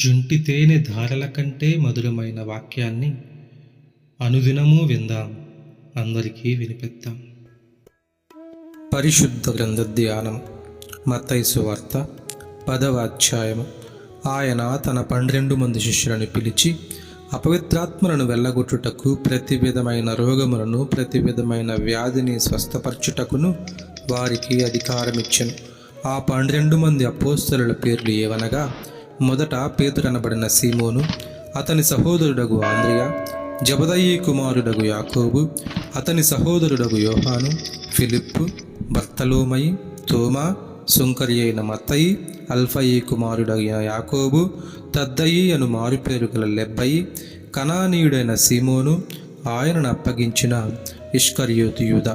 జుంటి తేనె ధారల కంటే మధురమైన వాక్యాన్ని అనుదినము విందాం. అందరికీ వినిపిద్దాం. పరిశుద్ధ గ్రంథ ధ్యానం మత్తైసు వార్త పదవ అధ్యాయము. ఆయన తన పన్నెండు మంది శిష్యులను పిలిచి అపవిత్రాత్మలను వెళ్ళగొట్టుటకు ప్రతి విధమైన రోగములను ప్రతి విధమైన వ్యాధిని స్వస్థపరచుటకును వారికి అధికారం ఆ పన్నెండు మంది అపోస్తలుల పేర్లు ఏవనగా మొదట పేతురనబడిన సీమోను అతని సహోదరుడగు ఆంద్రియ జబదయి కుమారుడగు యాకోబు అతని సహోదరుడగు యోహాను ఫిలిప్పు బర్తలోమయి తోమా సుంకరి అయిన మత్తయి అల్ఫయి కుమారుడైన యాకోబు తద్దయి అను మారుపేరు గల లెబ్బయి కనానీయుడైన సీమోను ఆయనను అప్పగించిన ఇష్కర్యోతు యూద.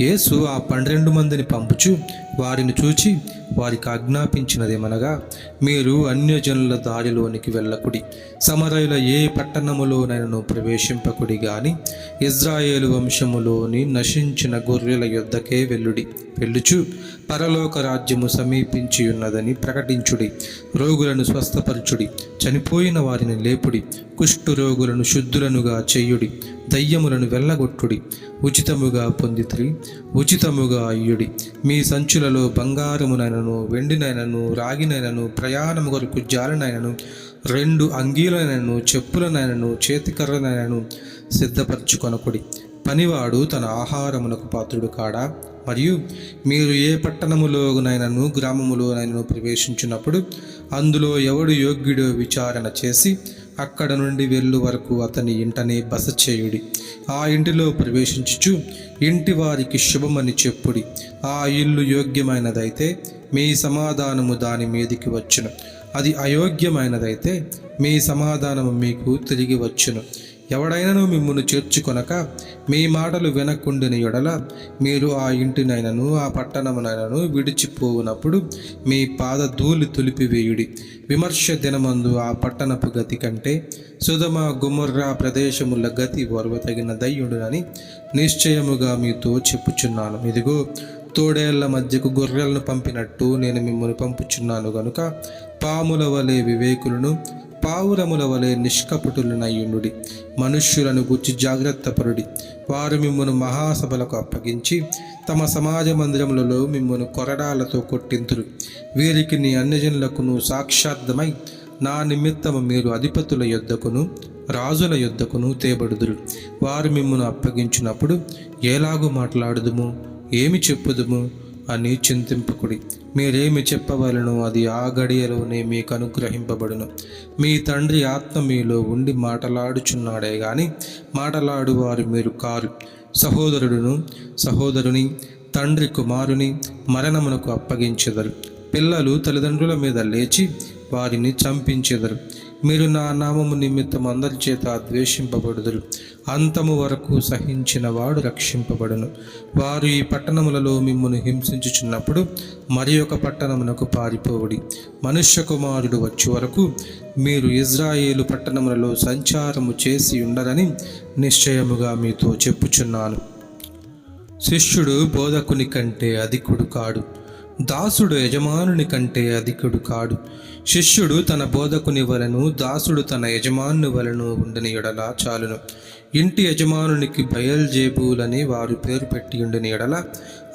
యేసు ఆ పన్నెండు మందిని పంపుచు వారిని చూచి వారికి ఆజ్ఞాపించినదేమనగా మీరు అన్యజనుల దారిలోనికి వెళ్ళకుడి సమరయుల ఏ పట్టణములోనైనను ప్రవేశింపకుడి గాని ఇజ్రాయేలు వంశములోని నశించిన గొర్రెల యొద్దకే వెళ్ళుడి. వెళ్ళుచు పరలోక రాజ్యము సమీపించి ఉన్నదని ప్రకటించుడి రోగులను స్వస్థపరచుడి చనిపోయిన వారిని లేపుడి కుష్టు రోగులను శుద్ధులనుగా చెయ్యుడి దయ్యములను వెళ్ళగొట్టుడి ఉచితముగా పొందితిరి ఉచితముగా అయ్యుడి. మీ సంచులలో బంగారమునైనను వెండినైనను రాగినైనను ప్రయాణము కొరకు జాలనైనను రెండు అంగీలనైనను చెప్పులనైనను చేతికర్రనైనను సిద్ధపరచుకొనకుడి. పనివాడు తన ఆహారమునకు పాత్రుడు కాడా? మరియు మీరు ఏ పట్టణములోనైనను గ్రామములోనైనను ప్రవేశించినప్పుడు అందులో ఎవడు యోగ్యుడో విచారణ చేసి అక్కడ నుండి వెళ్ళు వరకు అతని ఇంటనే బస చేయుడి. ఆ ఇంటిలో ప్రవేశించుచు ఇంటి వారికి శుభమని చెప్పుడి. ఆ ఇల్లు యోగ్యమైనదైతే మీ సమాధానము దాని మీదికి వచ్చును. అది అయోగ్యమైనదైతే మీ సమాధానము మీకు తిరిగి వచ్చును. ఎవడైనను మిమ్మును చేర్చుకొనక మీ మాటలు వినకుండిన ఎడల మీరు ఆ ఇంటినైనను ఆ పట్టణమునైనను విడిచిపోవునప్పుడు మీ పాద ధూళి తులిపివేయుడి. విమర్శ దినమందు ఆ పట్టణపు గతి కంటే సుధమ గుమర్రా ప్రదేశముల గతి వరవతగిన దయ్యుడునని నిశ్చయముగా మీతో చెప్పుచున్నాను. ఇదిగో తోడేళ్ళ మధ్యకు గొర్రెలను పంపినట్టు నేను మిమ్మల్ని పంపుచున్నాను గనుక పాముల వలె వివేకులను పావురముల వలె నిష్కపటులనయ్యుండుడి. మనుష్యులను గుర్చి జాగ్రత్త పరుడి వారు మిమ్మను మహాసభలకు అప్పగించి తమ సమాజ మందిరములలో మిమ్మను కొరడాలతో కొట్టింతురు. వీరికి నీ అన్యజనులకును సాక్షార్థమై నా నిమిత్తము మీరు అధిపతుల యొద్దకును రాజుల యొద్దకును తేబడుదురు. వారు మిమ్మను అప్పగించినప్పుడు ఎలాగూ మాట్లాడుదుము? ఏమి చెప్పుదుము? అని చింతింపుకుడి మీరేమి చెప్పవలను? అది ఆ గడియలోనే మీకు అనుగ్రహింపబడును మీ తండ్రి ఆత్మ మీలో ఉండి మాటలాడుచున్నాడే గాని మాటలాడువారు మీరు కారు. సహోదరుడును సహోదరుని తండ్రి కుమారుని మరణమునకు అప్పగించెదరు. పిల్లలు తల్లిదండ్రుల మీద లేచి వారిని చంపించెదరు. మీరు నా నామము నిమిత్తం అందరి చేత ద్వేషింపబడుదురు. అంతము వరకు సహించిన వాడు రక్షింపబడును. వారు ఈ పట్టణములలో మిమ్మల్ని హింసించుచున్నప్పుడు మరి ఒక పట్టణమునకు పారిపోవుడి. మనుష్య కుమారుడు వచ్చే వరకు మీరు ఇజ్రాయేలు పట్టణములలో సంచారము చేసి ఉండరని నిశ్చయముగా మీతో చెప్పుచున్నాను. శిష్యుడు బోధకుని కంటే అధికుడు కాడు. దాసుడు యజమానుని కంటే అధికుడు కాడు. శిష్యుడు తన బోధకుని వలను దాసుడు తన యజమానుని వలను ఉండని ఎడల చాలును. ఇంటి యజమానునికి బయల్జేబులని వారు పేరు పెట్టి ఉండని ఎడల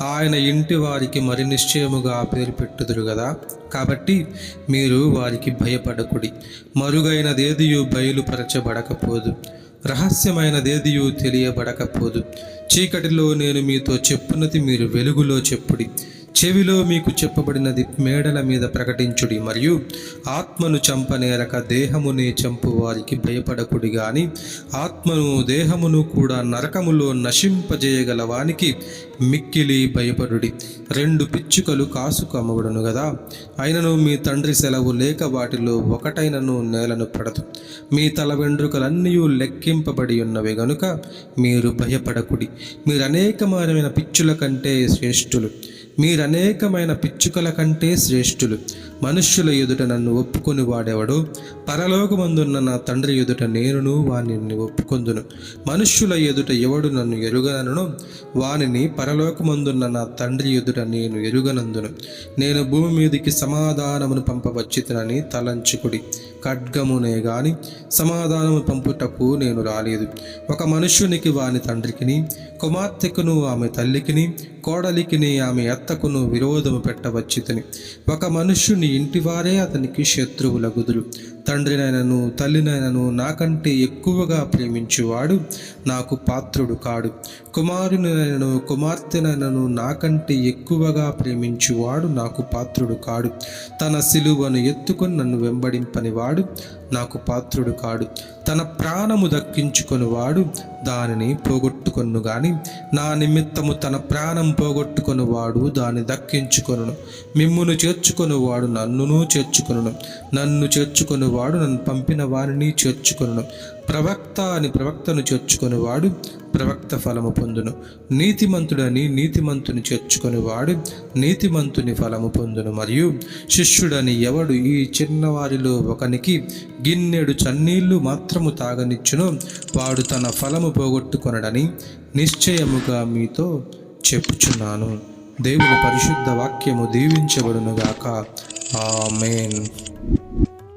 ఆయన ఇంటి వారికి మరి నిశ్చయముగా ఆ పేరు పెట్టుదురు కదా కాబట్టి మీరు వారికి భయపడకుడి. మరుగైనదేదియు బయలుపరచబడకపోదు. రహస్యమైనదేదియు తెలియబడకపోదు. చీకటిలో నేను మీతో చెప్పున్నది మీరు వెలుగులో చెప్పుడి. చెవిలో మీకు చెప్పబడినది మేడల మీద ప్రకటించుడి మరియు ఆత్మను చంపనేరక దేహమునే చంపు వారికి భయపడకుడి గాని ఆత్మను దేహమును కూడా నరకములో నశింపజేయగల వానికి మిక్కిలి భయపడుడి. రెండు పిచ్చుకలు కాసుకు అమ్మబడును కదా అయినను మీ తండ్రి సెలవు లేక వాటిలో ఒకటైనను నేలను పడదు. మీ తల వెండ్రుకలన్నీ లెక్కింపబడి ఉన్నవి గనుక మీరు భయపడకుడి. మీరు అనేకమైన పిచ్చుల కంటే శ్రేష్ఠులు. మీరనేకమైన పిచ్చుకల కంటే శ్రేష్ఠులు. మనుష్యుల ఎదుట నన్ను ఒప్పుకొని వాడెవడు? పరలోకమందున్న నా తండ్రి ఎదుట నేనును వానిని ఒప్పుకొందును. మనుష్యుల ఎదుట ఎవడు నన్ను ఎరుగనను? వానిని పరలోకమందున్న నా తండ్రి ఎదుట నేను ఎరుగనందును. నేను భూమి మీదికి సమాధానమును పంపవచ్చితనని తలంచుకుడి. ఖడ్గమునే గాని సమాధానము పంపుటకు నేను రాలేదు. ఒక మనుష్యునికి వాని తండ్రికిని కుమార్తెకును ఆమె తల్లికిని కోడలికిని ఆమె అత్తకును విరోధము పెట్టవచ్చితని. ఒక మనుష్యుని ఇంటివారే అతనికి శత్రువుల గుదురు. తండ్రినైనను తల్లినైనను నాకంటే ఎక్కువగా ప్రేమించువాడు నాకు పాత్రుడు కాడు. కుమారునైనను కుమార్తెనైనను నాకంటే ఎక్కువగా ప్రేమించువాడు నాకు పాత్రుడు కాడు. తన సిలువను ఎత్తుకొని నన్ను వెంబడింపనివాడు నాకు పాత్రుడు కాడు. తన ప్రాణము దక్కించుకొని వాడు దానిని పోగొట్టుకొను గాని నా నిమిత్తము తన ప్రాణం పోగొట్టుకొనివాడు దాన్ని దక్కించుకొను మిమ్మును చేర్చుకొని వాడు నన్నును చేర్చుకొను నన్ను చేర్చుకొని వాడు నన్ను పంపిన వారిని చేర్చుకొను ప్రవక్త అని ప్రవక్తను చేర్చుకొని వాడు ప్రవక్త ఫలము పొందును. నీతిమంతుడని నీతిమంతుని చేర్చుకొని వాడు నీతిమంతుని ఫలము పొందును. మరియు శిష్యుడని ఎవడు ఈ చిన్నవారిలో ఒకనికి గిన్నెడు చన్నీళ్ళు మాత్రము తాగనిచ్చును వాడు తన ఫలము పోగొట్టుకొనడని నిశ్చయముగా మీతో చెప్పుచున్నాను. దేవుని పరిశుద్ధ వాక్యము దీవించబడునుగాక. ఆమెన్.